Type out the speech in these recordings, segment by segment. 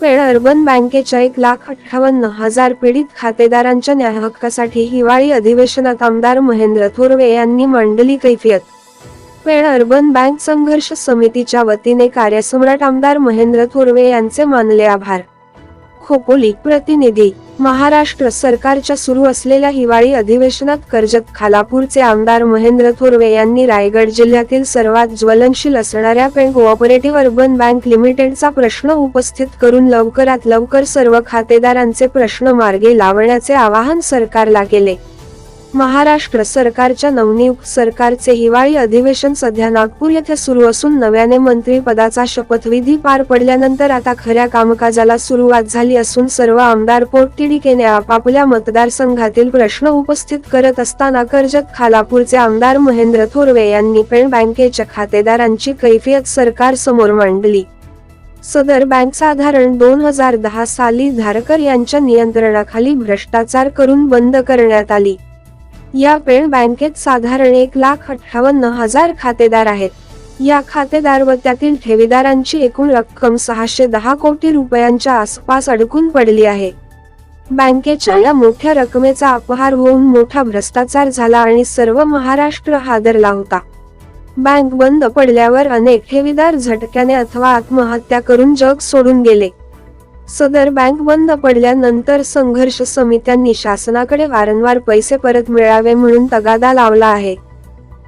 Paid urban बँकेच्या एक लाख अठ्ठावन्न हजार पीडित खातेदारांच्या न्याय हक्कासाठी हिवाळी अधिवेशनात आमदार महेंद्र थोरवे यांनी मांडली कैफियत. पेड अर्बन बँक संघर्ष समितीच्या वतीने कार्यसम्राट आमदार महेंद्र थोरवे यांचे मानले आभार. खोपोली प्रतिनिधी महाराष्ट्र सरकारच्या सुरू असलेल्या हिवाळी अधिवेशनात कर्जत खालापूरचे आमदार महेंद्र थोरवे यांनी रायगड जिल्ह्यातील सर्वात ज्वलनशील असणाऱ्या पेण कोऑपरेटिव्ह अर्बन बँक लिमिटेडचा प्रश्न उपस्थित करून लवकरात लवकर सर्व खातेदारांचे प्रश्न मार्गी लावण्याचे आवाहन सरकारला केले. महाराष्ट्र सरकारच्या नवनियुक्त सरकारचे हिवाळी अधिवेशन सध्या नागपूर येथे सुरू असून नव्याने मंत्रिपदाचा शपथविधी पार पडल्यानंतर आता खऱ्या कामकाजाला सुरुवात झाली असून सर्व आमदार पोटतिडीकेने आपापल्या मतदारसंघातील प्रश्न उपस्थित करत असताना कर्जत खालापूरचे आमदार महेंद्र थोरवे यांनी पेण बँकेच्या खातेदारांची कैफियत सरकार समोर मांडली. सदर बँक साधारण दोन हजार दहा साली धारकर यांच्या नियंत्रणाखाली भ्रष्टाचार करून बंद करण्यात आली. या वेळ बँकेत साधारण एक लाख अठ्ठावन्न हजार खातेदार आहेत. या खातेदार व त्यातील ठेवीदारांची एकूण रक्कम सहाशे दहा कोटी रुपयांच्या आसपास अडकून पडली आहे. बँकेच्या या मोठ्या रकमेचा अपहार होऊन मोठा भ्रष्टाचार झाला आणि सर्व महाराष्ट्र हादरला होता. बँक बंद पडल्यावर अनेक ठेवीदार झटक्याने अथवा आत्महत्या करून जग सोडून गेले. सदर बँक बंद पडल्यानंतर संघर्ष समित्यांनी शासनाकडे वारंवार पैसे परत मिळावे म्हणून तगादा लावला आहे.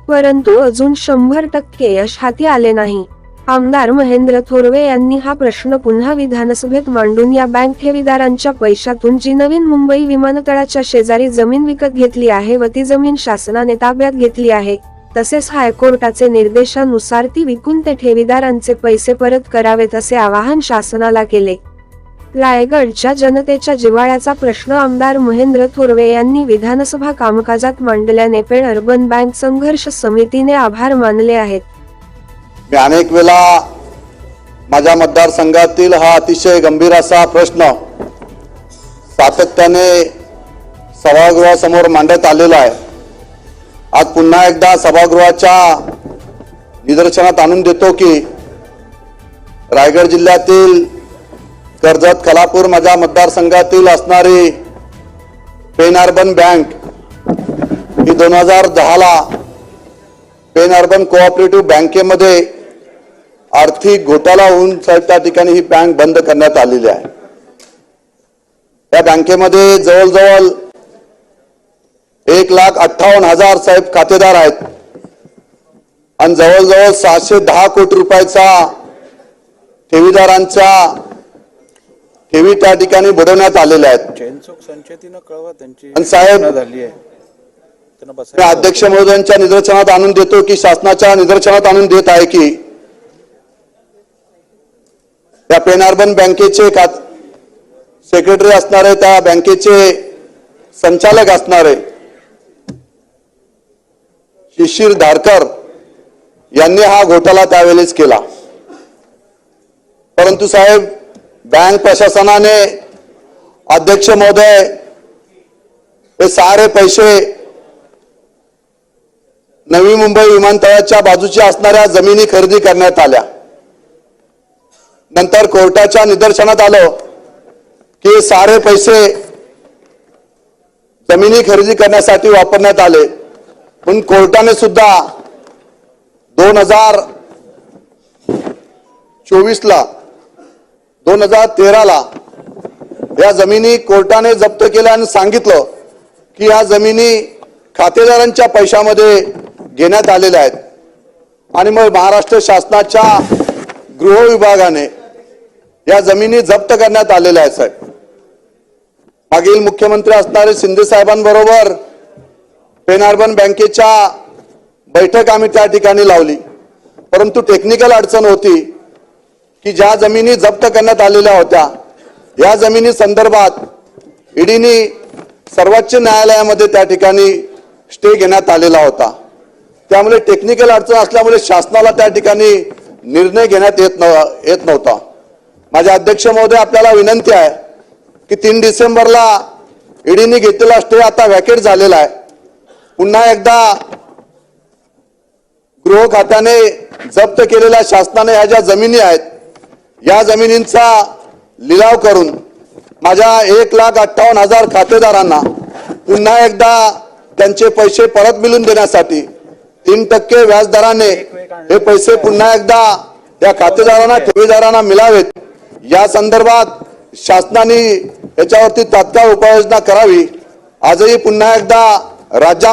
परंतु अजून शंभर टक्के यश हाती आले नाही. आमदार महेंद्र थोरवे यांनी हा प्रश्न पुन्हा विधानसभेत मांडून या बँक ठेवीदारांच्या पैशातून जी नवीन मुंबई विमानतळाच्या शेजारी जमीन विकत घेतली आहे व ती जमीन शासनाने ताब्यात घेतली आहे तसेच हायकोर्टाचे निर्देशानुसार ती विकून ते ठेवीदारांचे पैसे परत करावेत असे आवाहन शासनाला केले. रायगडच्या जनतेच्या जिव्हाळ्याचा प्रश्न आमदार महेंद्र थोरवे यांनी विधानसभा कामकाजात मांडल्याने पेण अर्बन बँक संघर्ष समितीने आभार मानले आहेत. मी अनेक वेळा माझ्या मतदारसंघातील हा अतिशय गंभीर असा प्रश्न सातत्याने सभागृहासमोर मांडत आलेला आहे. आज पुन्हा एकदा सभागृहाच्या निदर्शनात आणून देतो की रायगड जिल्ह्यातील कर्जत कलापूर माझ्या मतदारसंघातील असणारी पेन अर्बन बँक ही दोन हजार दहाला पेन अर्बन कोऑपरेटिव्ह बँकेमध्ये आर्थिक घोटाळा होऊन साहेब त्या ठिकाणी ही बँक बंद करण्यात आलेली आहे. त्या बँकेमध्ये जवळजवळ एक लाख अठ्ठावन्न हजार साहेब खातेदार आहेत. आणि जवळजवळ सहाशे दहा कोटी रुपयाचा ठेवीदारांच्या ठेवी त्या ठिकाणी बुडवण्यात आलेल्या आहेत. साहेब- अध्यक्ष महोदयांच्या निदर्शनात आणून देतो की शासनाच्या निदर्शनात आणून देत आहे की या पेन अर्बन बँकेचे सेक्रेटरी असणारे त्या बँकेचे संचालक असणारे शिशिर धारकर यांनी हा घोटाळा त्यावेळेस केला. परंतु साहेब बँक प्रशासनाने अध्यक्ष महोदय हे सारे पैसे नवी मुंबई विमानतळाच्या बाजूच्या असणाऱ्या जमिनी खरेदी करण्यात आल्या. नंतर कोर्टाच्या निदर्शनात आलं की सारे पैसे जमिनी खरेदी करण्यासाठी वापरण्यात आले. पण कोर्टाने सुद्धा दोन हजार चोवीसला दोन हजार तेराला या जमिनी कोर्टाने जप्त केल्या आणि सांगितलं की या जमिनी खातेदारांच्या पैशामध्ये घेण्यात आलेल्या आहेत. आणि मग महाराष्ट्र शासनाच्या गृह विभागाने या जमिनी जप्त करण्यात आलेल्या आहेत साहेब. मागील मुख्यमंत्री असणारे शिंदे साहेबांबरोबर पेनार्बन बँकेच्या बैठक आम्ही त्या ठिकाणी लावली. परंतु टेक्निकल अडचण होती. की ज्या जमिनी जप्त करण्यात आलेल्या होत्या या जमिनी संदर्भात ईडीनी सर्वोच्च न्यायालयामध्ये त्या ठिकाणी स्टे घेण्यात आलेला होता. त्यामुळे टेक्निकल अडचण असल्यामुळे शासनाला त्या ठिकाणी निर्णय घेण्यात येत नव येत नव्हता. माझ्या अध्यक्ष महोदय आपल्याला विनंती आहे की तीन डिसेंबरला ईडीने घेतलेला स्टे आता व्हॅकेट झालेला आहे. पुन्हा एकदा गृह खात्याने जप्त केलेल्या शासनाने ह्या ज्या जमिनी आहेत या जमिनींचा लिलाव करून माझ्या एक लाख अठ्ठावन्न हजार खातेदारांना पुन्हा एकदा त्यांचे पैसे परत मिळून देण्यासाठी तीन टक्के व्याजदराने हे पैसे पुन्हा एकदा या खातेदारांना ठेवीदारांना मिळावेत. या संदर्भात शासनाने याच्यावरती तात्काळ उपाययोजना करावी. आजही पुन्हा एकदा राज्या